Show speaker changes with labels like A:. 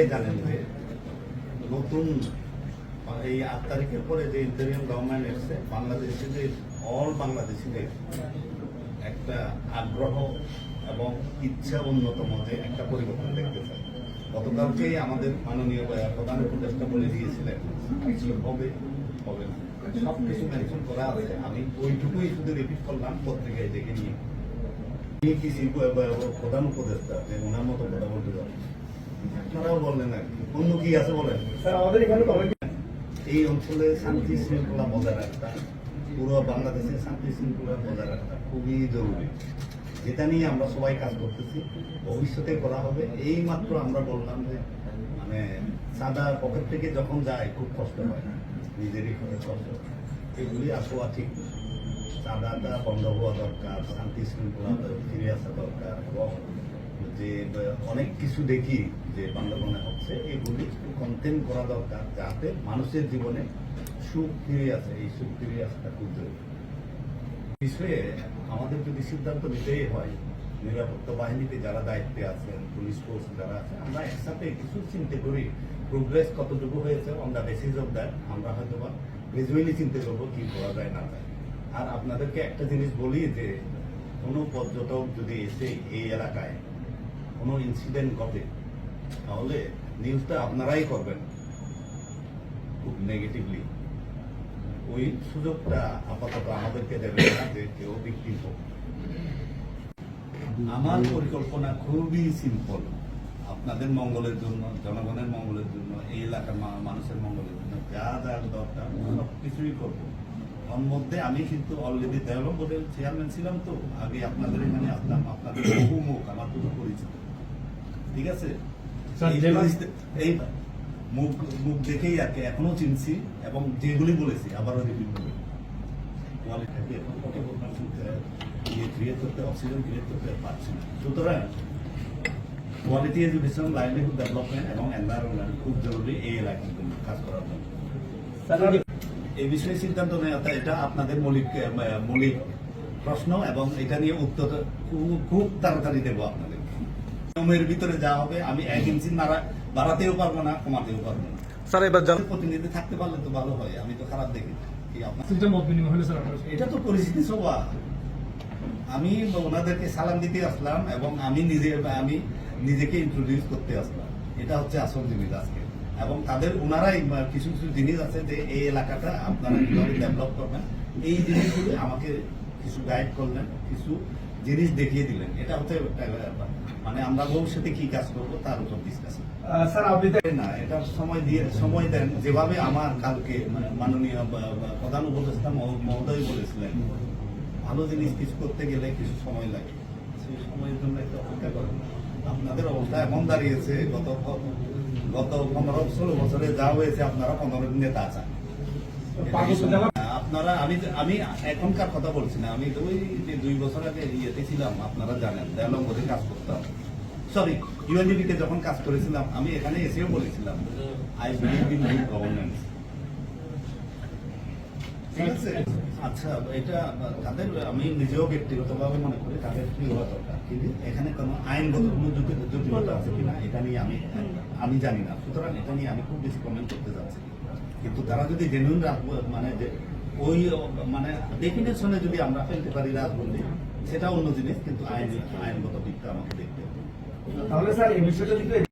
A: আপনারাই জানেন যে নতুন, এই আট তারিখের পরে যে ইন্টারিয়াম গভর্নমেন্ট এসছে, বাংলাদেশিদের অল বাংলাদেশিদের একটা আগ্রহ এবং ইচ্ছা অন্যতম যে একটা পরিবর্তন দেখতে চাই। গতকালকেই আমাদের মাননীয় প্রধান উপদেষ্টা বলে দিয়েছিলেন কিছু হবে হবে না। সব কিছু মেনশন করা আছে, আমি ওইটুকুই শুধু রিপিট করলাম, পত্রিকায় দেখে নিয়ে। প্রধান উপদেষ্টা, যে ওনার মতো যাবেন আপনারাও বললেন আর অন্য কি আছে বলেন?
B: আমাদের এখানে
A: এই অঞ্চলে শান্তি শৃঙ্খলা বজায় রাখা পুরো বাংলাদেশের শান্তি শৃঙ্খলা বজায় রাখা খুবই জরুরি। যেটা নিয়ে আমরা সবাই কাজ করতেছি ভবিষ্যতে করা হবে। এই মাত্র আমরা বললাম যে মানে সাদা পকেট থেকে যখন যায় খুব কষ্ট হয়। নিজেরই কষ্ট। এগুলি আসোয়া ঠিক। চাঁদাটা বন্ধ হওয়া দরকার শান্তি শৃঙ্খলা ফিরে আসা দরকার এবং যে অনেক কিছু দেখি যে বান্দরবনে হচ্ছে, এগুলি কন্টেন করা দরকার যাতে মানুষের জীবনে সুখ ফিরে আসে, এই সুখ ফিরে আসাটা খুব জরুরি। বিষয়ে আমাদের যদি সিদ্ধান্ত নিতেই হয়, নিরাপত্তা বাহিনীতে যারা দায়িত্বে আছেন, পুলিশ ফোর্স যারা আছে, আমরা একসাথে কিছু চিন্তা করি প্রোগ্রেস কতটুকু হয়েছে on the basis of that আমরা হয়তো বা গ্রাজুয়ালি চিন্তা করব কি করা যায়, না যায়। আর আপনাদেরকে একটা জিনিস বলি যে, কোনো পর্যটক যদি এসে এই এলাকায় কোনো ইনসিডেন্ট ঘটে, তাহলে নিউজটা আপনারাই করবেন খুব নেগেটিভলি ওই সুযোগটা আপাতত আমাদেরকে দেবে না যে কেউ বিক্রি হোক। আমার পরিকল্পনা খুবই সিম্পল আপনাদের মঙ্গলের জন্য, জনগণের মঙ্গলের জন্য, এই এলাকার মানুষের মঙ্গলের জন্য যা যা দরকার সব কিছুই করব। ওর মধ্যে আমি কিন্তু অলরেডি ডেভেলপ বোর্ডের চেয়ারম্যান ছিলাম তো, আগে আপনাদের এখানে আসলাম আপনাদের বহু মুখ, আমার তো পরিচিত। ঠিক আছে? এই মুখ মুখ দেখেই কি এখনও চিনছি এবং যেগুলি বলেছি আবারও রিপিট করি কোয়ালিটিকে এখন কত পরিমাণ ইয়ে ক্রিয়েট করতে অক্সিজেন ক্রিয়েট করতে পারছি না। সুতরাং কোয়ালিটি এডুকেশন লাইভলিহুড ডেভেলপমেন্ট এবং এনভায়রনমেন্ট খুব জরুরি এই এলাকার জন্য কাজ করার জন্য। এই বিষয়ে সিদ্ধান্ত নেওয়া এটা আপনাদের মৌলিক মৌলিক প্রশ্ন এবং এটা নিয়ে উত্তর খুব- খুব তাড়াতাড়ি দেবো আপনাদের। নিয়মের ভিতরে যা হবে আমি এক ইঞ্চি বাড়াতেও পারব না কমাতেও পারব না।
C: স্যার এবার জন-
A: প্রতিনিধি থাকতে পারলে তো ভালো হয় আমি তো খারাপ দেখি এটা তো পরিস্থিতি সভা আমি ওনাদেরকে সালাম দিতে আসলাম এবং আমি নিজে আমি নিজেকে ইন্ট্রোডিউস করতে আসলাম। এটা হচ্ছে আসল জিনিস আজকে। এবং তাদের ওনারাই কিছু কিছু জিনিস আছে যে এই এলাকাটা আপনারা কীভাবে ডেভেলপ করবেন এই জিনিসগুলো আমাকে কিছু গাইড করলেন কিছু জিনিস দেখিয়ে দিলেন। এটা ব্যাপার। মানে আমরা ভবিষ্যতে কি কাজ করব তার উপর ডিসকাশন
B: স্যার আপনি
A: না এটা সময় দিয়ে সময় দেন। যেভাবে আমার কালকে মানে মাননীয় প্রধান উপদেষ্টা মহোদয় বলেছিলেন ভালো জিনিস কিছু করতে গেলে কিছু সময় লাগে। সেই সময়ের জন্য একটু অপেক্ষা করেন। আপনাদের অবস্থা এমন দাঁড়িয়েছে গত গত পনেরো ষোলো বছরে যা হয়েছে আপনারা পনেরো দিনে তা চান। আপনারা, আমি আমি এখনকার কথা বলছি না, আমি ওই যে দুই বছর আগে ইয়েতে ছিলাম, আপনারা জানেন দেয়ালম বোধে কাজ করতাম। সরি ইউএনডিপিতে যখন কাজ করেছিলাম, আমি এখানে এসেও বলেছিলাম I believe in good governance আছে? আচ্ছা এটা তাদের, আমি নিজেও ব্যক্তিগতভাবে মনে করি তাদের হওয়া দরকার, কিন্তু এখানে কোনো আইনগত কোনো জটিলতা আছে কিনা, এটা নিয়ে আমি আমি জানি না। সুতরাং এটা নিয়ে আমি খুব বেশি কমেন্ট করতে যাচ্ছি কিন্তু তারা যদি জেনুইন মানে ওই মানে ডেফিনেশনে যদি আমরা ফেলতে পারি রাজবন্দী, সেটা অন্য জিনিস, কিন্তু আইন, আইনগত দিকটা আমাকে দেখতে হবে।
B: তাহলে স্যার, এই বিষয়টা